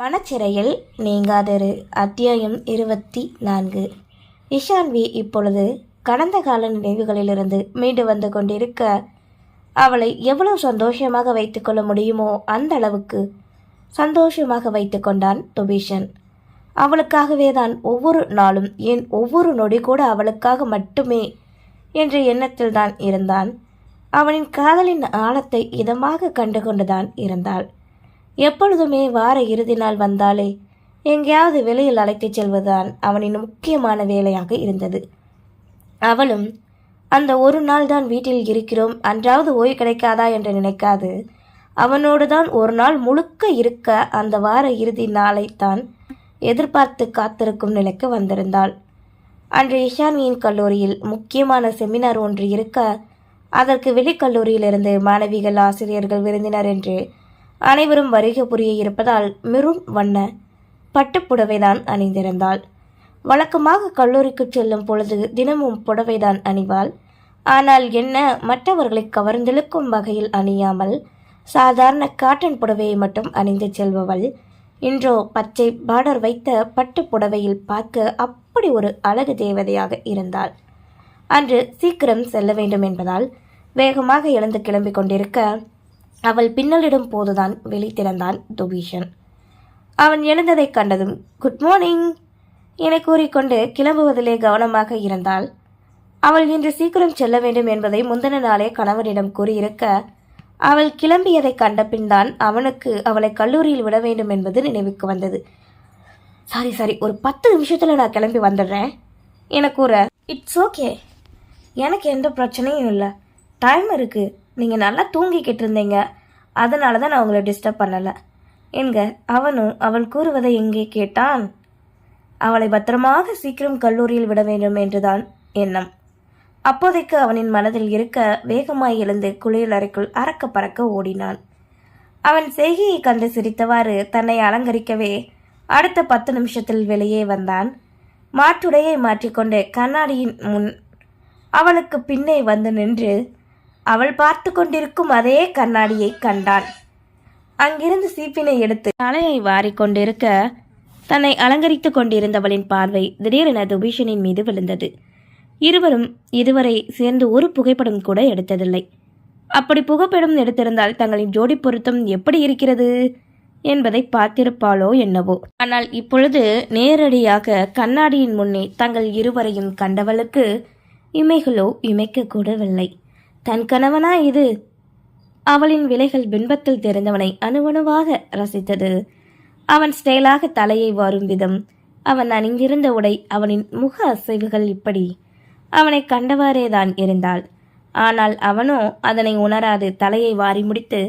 மனச்சிறையில் நீங்காதரு. அத்தியாயம் இருபத்தி நான்கு. இஷான்வி இப்பொழுது கடந்த கால நினைவுகளிலிருந்து மீண்டு வந்து கொண்டிருக்க அவளை எவ்வளவு சந்தோஷமாக வைத்துக்கொள்ள முடியுமோ அந்த அளவுக்கு சந்தோஷமாக வைத்துக்கொண்டான் துபீஷன். அவளுக்காகவே தான் ஒவ்வொரு நாளும் ஏன் ஒவ்வொரு நொடி கூட அவளுக்காக மட்டுமே என்ற எண்ணத்தில் தான் இருந்தான். அவனின் காதலின் ஆழத்தை இதமாக கண்டுகொண்டுதான் இருந்தாள். எப்பொழுதுமே வார இறுதி நாள் வந்தாலே எங்கேயாவது வெளியில் அழைத்துச் செல்வதுதான் அவனின் முக்கியமான வேலையாக இருந்தது. அவளும் அந்த ஒரு நாள் தான் வீட்டில் இருக்கிறோம் அன்றாவது ஓய்வு கிடைக்காதா என்று நினைக்காது. அவனோடு தான் ஒரு நாள் முழுக்க இருக்க அந்த வார இறுதி நாளைத்தான் எதிர்பார்த்து காத்திருக்கும் நிலைக்கு வந்திருந்தாள். அன்று இஷானியின் கல்லூரியில் முக்கியமான செமினார் ஒன்று இருக்க அதற்கு வெளிக்கல்லூரியிலிருந்து மாணவிகள் ஆசிரியர்கள் விருந்தினர் என்று அனைவரும் வருகை புரிய இருப்பதால் மெரூன் வண்ண பட்டுப்புடவைதான் அணிந்திருந்தாள். வழக்கமாக கல்லூரிக்கு செல்லும் பொழுது தினமும் புடவைதான் அணிவாள். ஆனால் என்ன மற்றவர்களை கவர்ந்திழுக்கும் வகையில் அணியாமல் சாதாரண காட்டன் புடவையை மட்டும் அணிந்து செல்பவள். இன்றோ பச்சை பார்டர் வைத்த பட்டு புடவையில் பார்க்க அப்படி ஒரு அழகு தேவதையாக இருந்தாள். அன்று சீக்கிரம் செல்ல வேண்டும் என்பதால் வேகமாக எழுந்து கிளம்பிக் கொண்டிருக்க அவள் பின்னலிடும் போதுதான் வெளி திறந்தான் துபீஷன். அவன் எழுந்ததைக் கண்டதும் குட் மார்னிங் என கூறிக்கொண்டு கிளம்புவதிலே கவனமாக இருந்தாள். அவள் இன்று சீக்கிரம் செல்ல வேண்டும் என்பதை முந்தின நாளே கணவனிடம் கூறியிருக்க அவள் கிளம்பியதைக் கண்டபின் தான் அவனுக்கு அவளை கல்லூரியில் விட வேண்டும் என்பது நினைவுக்கு வந்தது. சாரி சாரி ஒரு பத்து நிமிஷத்தில் நான் கிளம்பி வந்துடுறேன் என கூற இட்ஸ் ஓகே எனக்கு எந்த பிரச்சனையும் இல்லை. டைம் இருக்குது நீங்கள் நல்லா தூங்கிக்கிட்டு இருந்தீங்க அதனால தான் நான் உங்களை டிஸ்டர்ப் பண்ணலை. என்க அவனும் அவள் கூறுவதை எங்கே கேட்டான்? அவளை பத்திரமாக சீக்கிரம் கல்லூரியில் விட வேண்டும் என்றுதான் எண்ணம். அப்போதைக்கு அவனின் மனதில் இருக்க வேகமாய் எழுந்து குளியலறைக்குள் அறக்க பறக்க ஓடினான். அவன் செய்கையை கண்டு சிரித்தவாறு தன்னை அலங்கரிக்கவே அடுத்த பத்து நிமிஷத்தில் வெளியே வந்தான். மாற்றுடையை மாற்றிக்கொண்டு கண்ணாடியின் முன் அவளுக்கு பின்னே வந்து நின்று அவள் பார்த்து கொண்டிருக்கும் அதே கண்ணாடியை கண்டான் அங்கிருந்து சீப்பினை எடுத்து தலையை வாரிக்கொண்டிருக்க தன்னை அலங்கரித்துக் கொண்டிருந்தவளின் பார்வை திடீரென துபீஷனின் மீது விழுந்தது. இருவரும் இதுவரை சேர்ந்து ஒரு புகைப்படம் கூட எடுத்ததில்லை. அப்படி புகைப்படம் எடுத்திருந்தால் தங்களின் ஜோடி பொருத்தம் எப்படி இருக்கிறது என்பதை பார்த்திருப்பாளோ என்னவோ. ஆனால் இப்பொழுது நேரடியாக கண்ணாடியின் முன்னே தங்கள் இருவரையும் கண்டவளுக்கு இமைகளோ இமைக்க கூடவில்லை. தன் கணவனா இது? அவளின் விலைகள் பின்பத்தில் தெரிந்தவனை அணுவணுவாக ரசித்தது. அவன் ஸ்டைலாக தலையை வாரும் விதம். அவன் அணிந்திருந்த உடை அவனின் முக அசைவுகள் இப்படி. அவனை கண்டவாறேதான் இருந்தாள். ஆனால் அவனோ அதனை உணராது தலையை வாரி முடித்து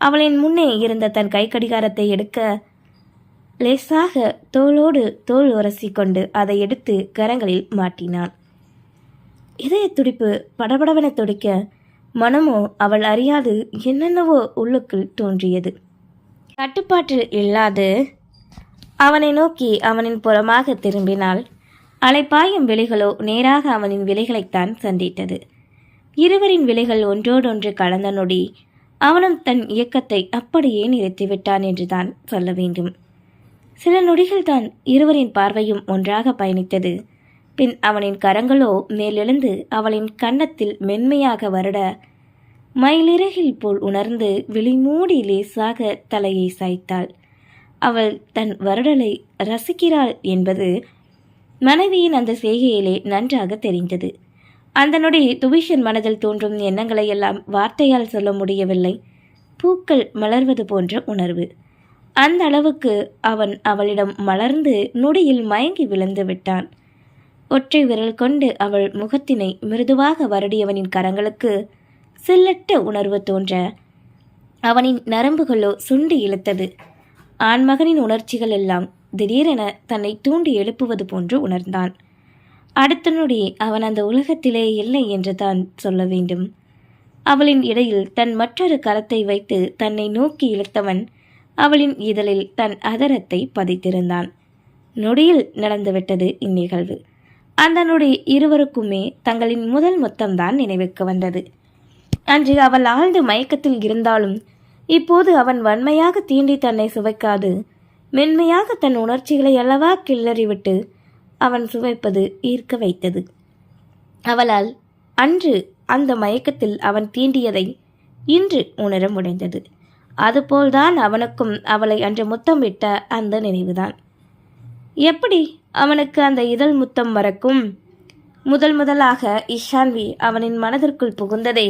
அவளின் முன்னே இருந்த தன் கைக்கடிகாரத்தை எடுக்க லேசாக தோளோடு தோள் உரசிக்கொண்டு அதை எடுத்து கரங்களில் மாட்டினான். இதய துடிப்பு படபடவென துடிக்க மனமோ அவள் அறியாது என்னென்னவோ உள்ளுக்குள் தோன்றியது. கட்டுப்பாட்டில் இல்லாது அவனை நோக்கி அவனின் புறமாக திரும்பினாள். அலைப்பாயும் விலைகளோ நேராக அவனின் விலைகளைத்தான் சந்தித்தது. இருவரின் விலைகள் ஒன்றோடொன்று கலந்த நொடி அவனும் தன் இயக்கத்தை அப்படியே நிறுத்திவிட்டான் என்றுதான் சொல்ல வேண்டும். சில நொடிகள் தான் இருவரின் பார்வையும் ஒன்றாக பயணித்தது. பின் அவனின் கரங்களோ மேலெழுந்து அவளின் கன்னத்தில் மென்மையாக வருட. மயிலிறகில் போல் உணர்ந்து விழிமூடி லேசாக தலையை சாய்த்தாள். அவள் தன் வருடலை ரசிக்கிறாள் என்பது மனைவியின் அந்த செய்கையிலே நன்றாக தெரிந்தது. அந்த நொடி துபிஷன் மனதில் தோன்றும் எண்ணங்களை எல்லாம் வார்த்தையால் சொல்ல முடியவில்லை. பூக்கள் மலர்வது போன்ற உணர்வு. அந்த அளவுக்கு அவன் அவளிடம் மலர்ந்து நொடியில் மயங்கி விழுந்து விட்டான். ஒற்றை விரல் கொண்டு அவள் முகத்தினை மிருதுவாக வருடியவனின் கரங்களுக்கு சில்லட்ட உணர்வு தோன்ற அவனின் நரம்புகளோ சுண்டு இழுத்தது. ஆண்மகனின் உணர்ச்சிகள் எல்லாம் திடீரென தன்னை தூண்டி எழுப்புவது போன்று உணர்ந்தான். அடுத்த நொடி அவன் அந்த உலகத்திலே இல்லை என்று தான் சொல்ல வேண்டும். அவளின் இடையில் தன் மற்றொரு கரத்தை வைத்து தன்னை நோக்கி இழுத்தவன் அவளின் இதழில் தன் அதரத்தை பதித்திருந்தான். நொடியில் நடந்துவிட்டது இந்நிகழ்வு. அந்த நொடி இருவருக்குமே தங்களின் முதல் மொத்தம்தான் நினைவுக்கு வந்தது. அன்று அவள் ஆழ்ந்த மயக்கத்தில் இருந்தாலும் இப்போது அவன் வன்மையாக தீண்டி தன்னை சுவைக்காது மென்மையாக தன் உணர்ச்சிகளை அல்லவா கிளறிவிட்டு அவன் சுவைப்பது ஈர்க்க வைத்தது. அவளால் அன்று அந்த மயக்கத்தில் அவன் தீண்டியதை இன்று உணர முடிந்தது. அதுபோல்தான் அவனுக்கும் அவளை அன்று முத்தம் விட்ட அந்த நினைவுதான். எப்படி அவனுக்கு அந்த இதழ் முத்தம் மறக்கும்? முதல் முதலாக இஷான்வி அவனின் மனதிற்குள் புகுந்ததே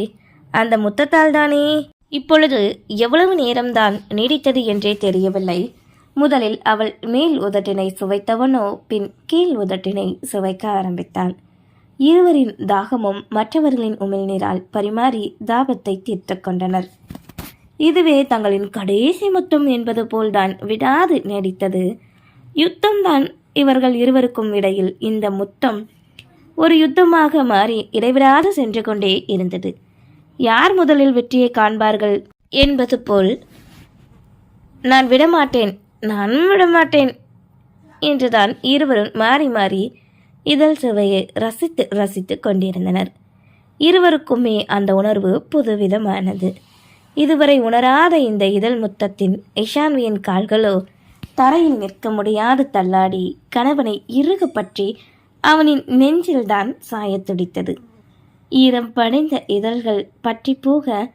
அந்த முத்தத்தால் தானே இப்பொழுது எவ்வளவு நேரம்தான் நீடித்தது என்றே தெரியவில்லை. முதலில் அவள் மேல் உதட்டினை சுவைத்தவனோ பின் கீழ் உதட்டினை சுவைக்க ஆரம்பித்தான். இருவரின் தாகமும் மற்றவர்களின் உமிழ்நீரால் பரிமாறி தாபத்தை தீர்த்து கொண்டனர். இதுவே தங்களின் கடைசி முத்தம் என்பது போல்தான் விடாது நீடித்தது. யுத்தம்தான் இவர்கள் இருவருக்கும் இடையில் இந்த முத்தம். ஒரு யுத்தமாக மாறி இடைவிடாது சென்று கொண்டே இருந்தது. யார் முதலில் வெற்றியை காண்பார்கள் என்பது போல் நான் விடமாட்டேன் நானும் விடமாட்டேன் என்றுதான் இருவரும் மாறி மாறி இதழ் சுவையை ரசித்து ரசித்து கொண்டிருந்தனர். இருவருக்குமே அந்த உணர்வு புதுவிதமானது. இதுவரை உணராத இந்த இதழ் முத்தத்தின் இஷான்வியின் கால்களோ தரையில் நிற்க முடியாது தள்ளாடி. கணவனை இறுக பற்றி அவனின் நெஞ்சில்தான் சாயத் துடித்தது. ஈரம் படைந்த இதழ்கள் பற்றி போக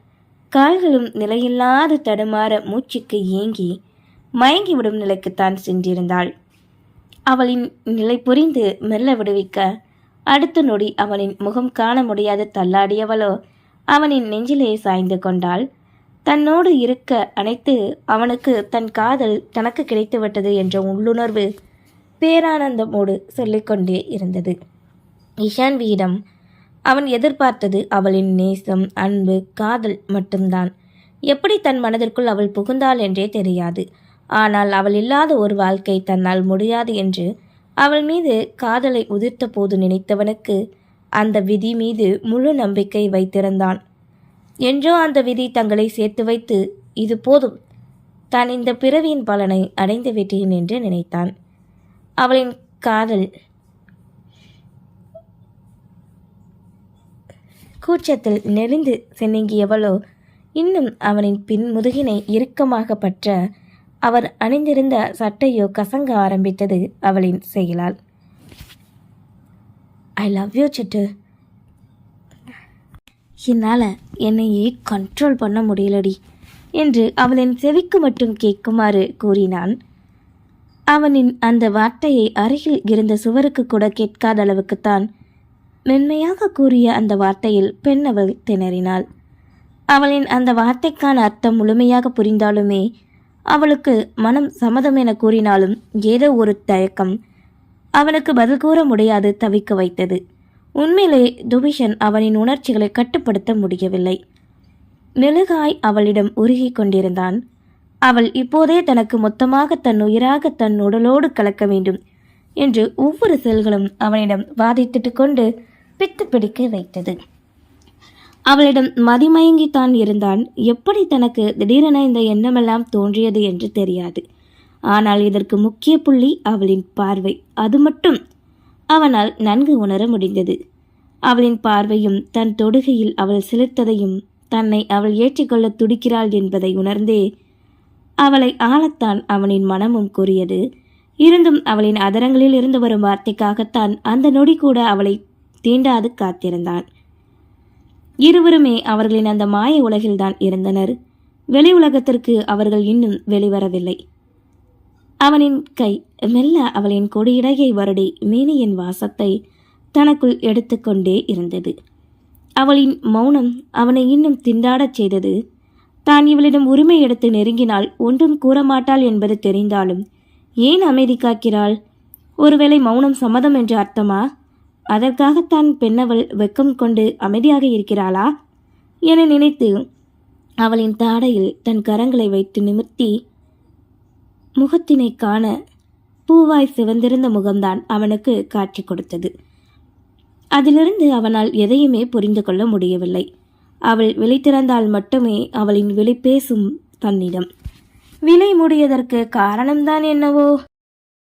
கால்களும் நிலையில்லாது தடுமாற மூச்சுக்கு ஏங்கி மயங்கிவிடும் நிலைக்குத்தான் சென்றிருந்தாள். அவளின் நிலை புரிந்து மெல்ல விடுவிக்க அடுத்த நொடி அவனின் முகம் காண முடியாது தள்ளாடியவளோ அவனின் நெஞ்சிலே சாய்ந்து கொண்டாள். தன்னோடு இருக்க அனைத்து அவனுக்கு தன் காதல் தனக்கு கிடைத்துவிட்டது என்ற உள்ளுணர்வு பேரானந்தமோடு சொல்லிக்கொண்டே இருந்தது. இஷான்வியிடம் அவன் எதிர்பார்த்தது அவளின் நேசம் அன்பு காதல் மட்டும்தான். எப்படி தன் மனதிற்குள் அவள் புகுந்தாள் என்றே தெரியாது. ஆனால் அவள் இல்லாத ஒரு வாழ்க்கை தன்னால் முடியாது என்று அவள் மீது காதலை உதிர்த்த போது நினைத்தவனுக்கு அந்த விதி மீது முழு நம்பிக்கை வைத்திருந்தான். என்றோ அந்த விதி தங்களை சேர்த்து வைத்து இது போதும். தான் இந்த பிறவியின் பலனை அடைந்து விட்டேன் என்று நினைத்தான். அவளின் காதல் கூச்சத்தில் நெளிந்து சென்னிங்கியவளோ இன்னும் அவனின் பின் முதுகினை இறுக்கமாக பற்ற அவர் அணிந்திருந்த சட்டையோ கசங்க ஆரம்பித்தது அவளின் செயலால். I love you Chittu. என்னால் என்னையே கண்ட்ரோல் பண்ண முடியலடி என்று அவளின் செவிக்கு மட்டும் கேட்குமாறு கூறினான். அவனின் அந்த வார்த்தையை அருகில் இருந்த சுவருக்கு கூட கேட்காத அளவுக்குத்தான் மென்மையாக கூறிய அந்த வார்த்தையில் பெண் அவள் திணறினாள். அவளின் அந்த வார்த்தைக்கான அர்த்தம் முழுமையாக புரிந்தாலுமே அவளுக்கு மனம் சம்மதம் என கூறினாலும் ஏதோ ஒரு தயக்கம் அவனுக்கு பதில் கூற முடியாது தவிக்க வைத்தது. உண்மையிலே துபிஷன் அவனின் உணர்ச்சிகளை கட்டுப்படுத்த முடியவில்லை. மெழுகாய் அவளிடம் உருகிக் கொண்டிருந்தான். அவள் இப்போதே தனக்கு மொத்தமாக தன் உயிராக தன் உடலோடு கலக்க வேண்டும் என்று ஒவ்வொரு செல்களும் அவனிடம் வாதித்துட்டு கொண்டு பித்து பிடிக்க வைத்தது. அவளிடம் மதிமயங்கித்தான் இருந்தான். எப்படி தனக்கு திடீரென இந்த எண்ணமெல்லாம் தோன்றியது என்று தெரியாது. ஆனால் இதற்கு முக்கிய புள்ளி அவளின் பார்வை. அது மட்டும் அவனால் நன்கு உணர முடிந்தது. அவளின் பார்வையும் தன் தொடுகையில் அவள் செலுத்ததையும் தன்னை அவள் ஏற்றிக்கொள்ள துடிக்கிறாள் என்பதை உணர்ந்தே அவளை ஆளத்தான் அவனின் மனமும் கூறியது. இருந்தும் அவளின் அதரங்களில் இருந்து வரும் வார்த்தைக்காகத்தான் அந்த நொடி கூட அவளை தீண்டாது காத்திருந்தான். இருவருமே அவர்களின் அந்த மாய உலகில்தான் இருந்தனர். வெளி உலகத்திற்கு அவர்கள் இன்னும் வெளிவரவில்லை. அவனின் கை மெல்ல அவளின் கொடியிடையை வருடி மேனியின் வாசத்தை தனக்குள் எடுத்துக்கொண்டே இருந்தது. அவளின் மௌனம் அவனை இன்னும் திண்டாடச் செய்தது. தான் இவளிடம் உரிமை எடுத்து நெருங்கினால் ஒன்றும் கூறமாட்டாள் என்பது தெரிந்தாலும் ஏன் அமைதி காக்கிறாள்? ஒருவேளை மௌனம் சம்மதம் என்று அர்த்தமா? அதற்காகத்தான் பெண்ணவள் வெக்கம் கொண்டு அமைதியாக இருக்கிறாளா? என நினைத்து அவளின் தாடையில் தன் கரங்களை வைத்து நிமிர்த்தி முகத்தினை காண பூவாய் சிவந்திருந்த முகம்தான் அவனுக்கு காட்சி கொடுத்தது. அதிலிருந்து அவனால் எதையுமே புரிந்து கொள்ள முடியவில்லை. அவள் விலை திறந்தால் மட்டுமே அவளின் விழி பேசும் தன்னிடம். விலை முடியதற்கு காரணம்தான் என்னவோ?